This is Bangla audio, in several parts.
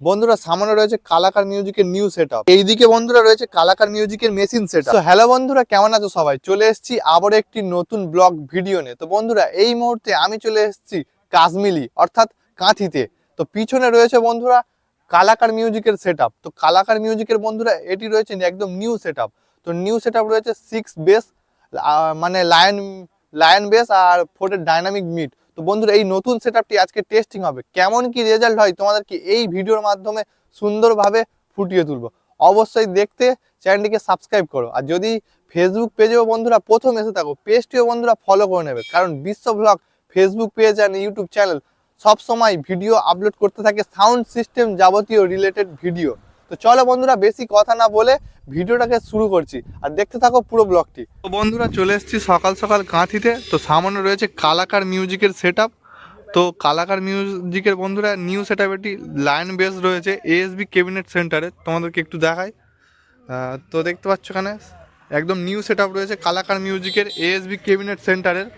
বন্ধুরা, সামনে রয়েছে কালাকার মিউজিকের নিউ সেট এইদিকে বন্ধুরা রয়েছে কালাকার মিউজিকের মেশিন সেট আপ হ্যালো বন্ধুরা, কেমন আছো সবাই? চলে এসেছি আবার একটি নতুন ব্লগ ভিডিও নিয়ে। তো বন্ধুরা, এই মুহূর্তে আমি চলে এসেছি কাশ্মিলি অর্থাৎ কাঁথিতে। তো পিছনে রয়েছে বন্ধুরা কালাকার মিউজিকের সেট তো কালাকার মিউজিকের বন্ধুরা, এটি রয়েছে একদম নিউ সেট তো নিউ সেট রয়েছে সিক্স বেস মানে লায়ন লায়ন বেস আর ফোর্টের ডাইনামিক মিট তো বন্ধুরা, এই নতুন সেটআপটি আজকে টেস্টিং হবে। কেমন কি রেজাল্ট হয়, তোমাদেরকে এই ভিডিওর মাধ্যমে সুন্দরভাবে ফুটিয়ে তুলবো। অবশ্যই দেখতে চ্যানেলটিকে সাবস্ক্রাইব করো। আর যদি ফেসবুক পেজেও বন্ধুরা প্রথম এসে থাকো পেজটিও বন্ধুরা ফলো করে নেবে। কারণ Bishwa blog Facebook page and YouTube channel সবসময় ভিডিও আপলোড করতে থাকে সাউন্ড সিস্টেম যাবতীয় রিলেটেড ভিডিও তো চলো বন্ধুরা, বেশি কথা না বলে ভিডিওটাকে শুরু করছি। আর দেখতে থাকো পুরো ব্লগটি। তো বন্ধুরা, চলে এসেছি সকাল সকাল কাঁথিতে। তো সামনে রয়েছে কালাকার মিউজিকের সেট তো কালাকার মিউজিকের বন্ধুরা নিউ সেট আপ এটি লাইন বেস রয়েছে এএসবি ক্যাবিনেট সেন্টারে তোমাদেরকে একটু দেখাই। তো দেখতে পাচ্ছ এখানে একদম নিউ সেট রয়েছে কালাকার মিউজিকের এএসবি ক্যাবিনেট সেন্টারের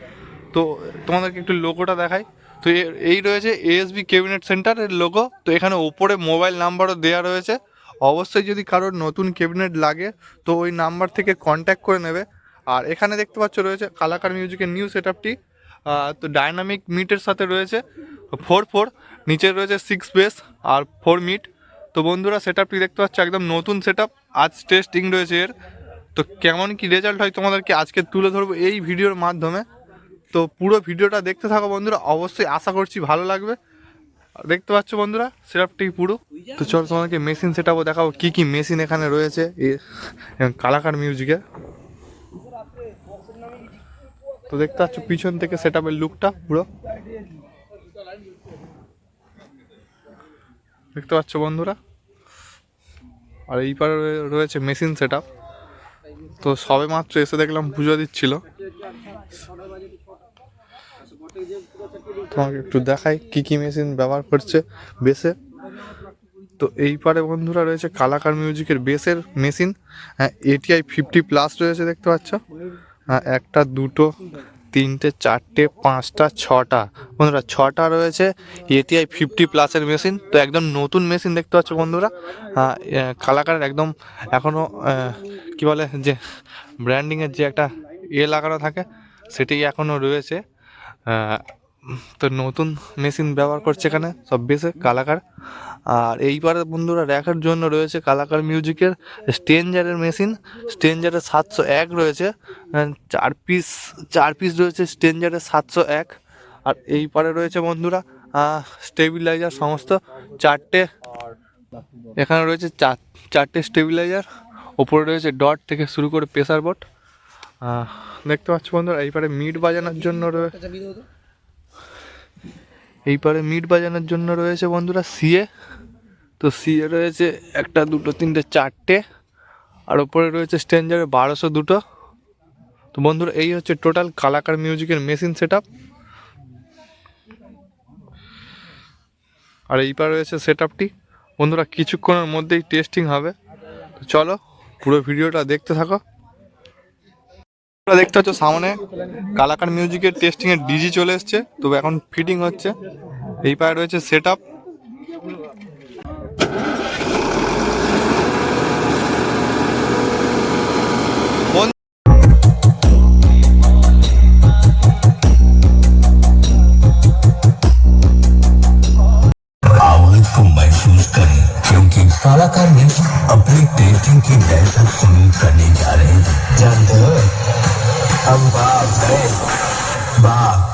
তো তোমাদেরকে একটু লোগোটা দেখাই। তো এই রয়েছে এএসবি ক্যাবিনেট সেন্টারের লোগো তো এখানে ওপরে মোবাইল নাম্বারও দেওয়া রয়েছে। অবশ্যই যদি কারোর নতুন ক্যাবিনেট লাগে, তো ওই নাম্বার থেকে কন্ট্যাক্ট করে নেবে। আর এখানে দেখতে পাচ্ছ রয়েছে কালাকার মিউজিকের নিউ সেট আপটি তো ডায়নামিক মিটের সাথে রয়েছে ফোর ফোর নিচে রয়েছে সিক্স বেস আর ফোর মিট তো বন্ধুরা সেট আপটি দেখতে পাচ্ছ একদম নতুন সেট আপ আজ টেস্টিং রয়েছে এর। তো কেমন কি রেজাল্ট হয় তোমাদেরকে আজকে তুলে ধরবো এই ভিডিওর মাধ্যমে। তো পুরো ভিডিওটা দেখতে থাকো বন্ধুরা, অবশ্যই আশা করছি ভালো লাগবে। দেখতে পাচ্ছ বন্ধুরা সেটআপটি পুরো। তো চলো তোমাদেরকে মেশিন সেটআপও দেখাবো, কি কি মেশিন এখানে রয়েছে। কালাকার মিউজিকের তো দেখতে পাচ্ছ পিছন থেকে সেটআপের লুকটা পুরো। দেখতে পাচ্ছ বন্ধুরা। আর এই পারে রয়ে- রয়েছে মেশিন সেটআপ তো সবে মাত্র এসে দেখলাম পুজো দিচ্ছিল। তোমাকে একটু দেখাই কি কি মেশিন ব্যবহার করছে বেসে। তো এই পারে বন্ধুরা রয়েছে কালাকার মিউজিকের বেসের মেশিন হ্যাঁ এটিআই ফিফটি প্লাস রয়েছে দেখতে পাচ্ছ। হ্যাঁ একটা দুটো তিনটে চারটে পাঁচটা ছটা। বন্ধুরা ছটা রয়েছে এটিআই ফিফটি প্লাসের মেশিন তো একদম নতুন মেশিন দেখতে পাচ্ছ বন্ধুরা। হ্যাঁ, এ, কালাকারের একদম এখনও কি বলে যে ব্র্যান্ডিংয়ের যে একটা ইয়ে লাগানো থাকে সেটি এখনও রয়েছে। তো নতুন মেশিন ব্যবহার করছে এখানে, সব বেসে, কালাকার। আর এইবারে বন্ধুরা র্যাকের জন্য রয়েছে কালাকার মিউজিকের স্টেঞ্জারের মেশিন। স্টেঞ্জারের সাতশো এক রয়েছে। চার পিস চার পিস রয়েছে স্টেঞ্জারের সাতশো এক। আর এই পারে রয়েছে বন্ধুরা স্টেবিলাইজার সমস্ত। চারটে, এখানে রয়েছে চার চারটে স্টেবিলাইজার। ওপরে রয়েছে ডট থেকে শুরু করে প্রেসার বোর্ড। দেখতে পাচ্ছ বন্ধুরা এই পারে মিট বাজানোর জন্য রয়েছে এই পারে মিট বাজানোর জন্য রয়েছে বন্ধুরা সিএ। তো সিএ রয়েছে একটা দুটো তিনটে চারটে। আর ওপরে রয়েছে স্টেঞ্জারে বারোশো দুটো। তো বন্ধুরা এই হচ্ছে টোটাল কালাকার মিউজিকের মেশিন সেট আর এই পারে রয়েছে সেট আপটি বন্ধুরা কিছুক্ষণের মধ্যেই টেস্টিং হবে। তো চলো পুরো ভিডিওটা দেখতে থাকো। তোমরা দেখতে পাচ্ছ সামনে কালাকার মিউজিকের টেস্টিং এর ডিজি চলে এসছে তো এখন ফিটিং হচ্ছে এই পায়ে রয়েছে সেট আপ आवाज को महसूस करें क्योंकि कलाकार म्यूजिक अपनी टेस्टिंग की लहर शुरू करने जा रहे हैं जानते हो हम बाप हैं बाप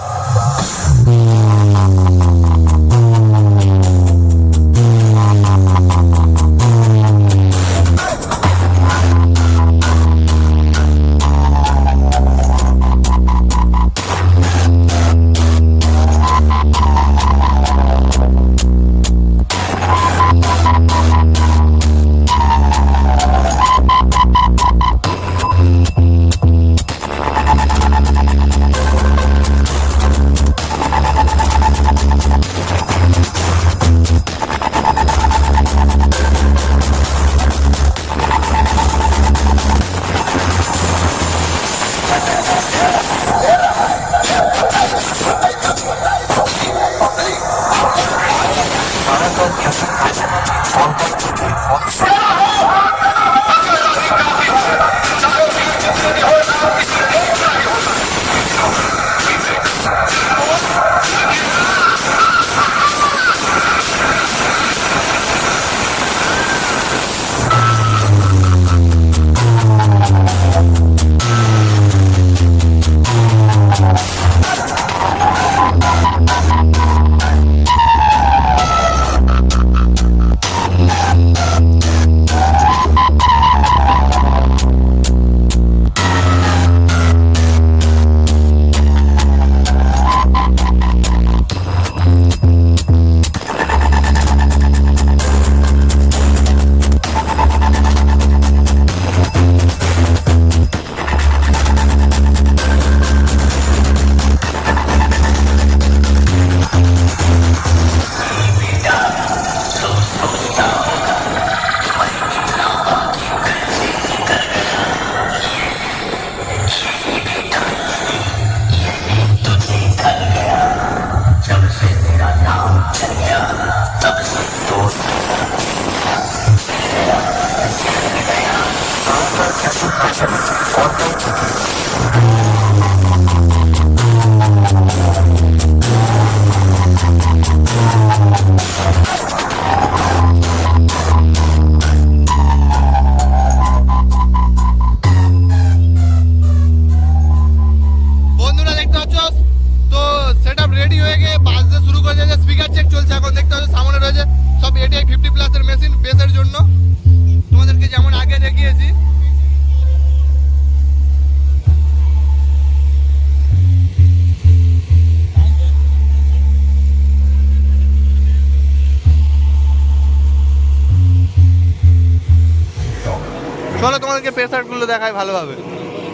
চলো তোমাদেরকে প্রেসারগুলো দেখায় ভালোভাবে।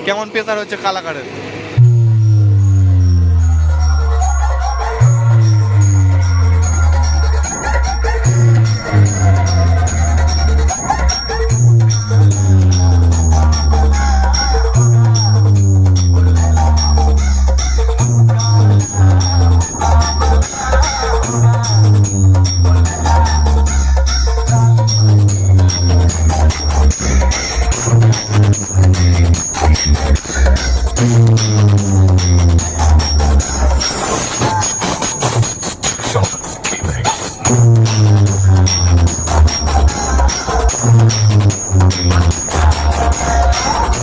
কেমন প্রেসার হচ্ছে কালাকারের।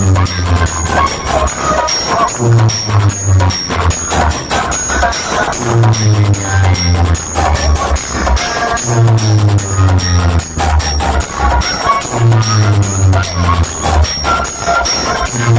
なるほど。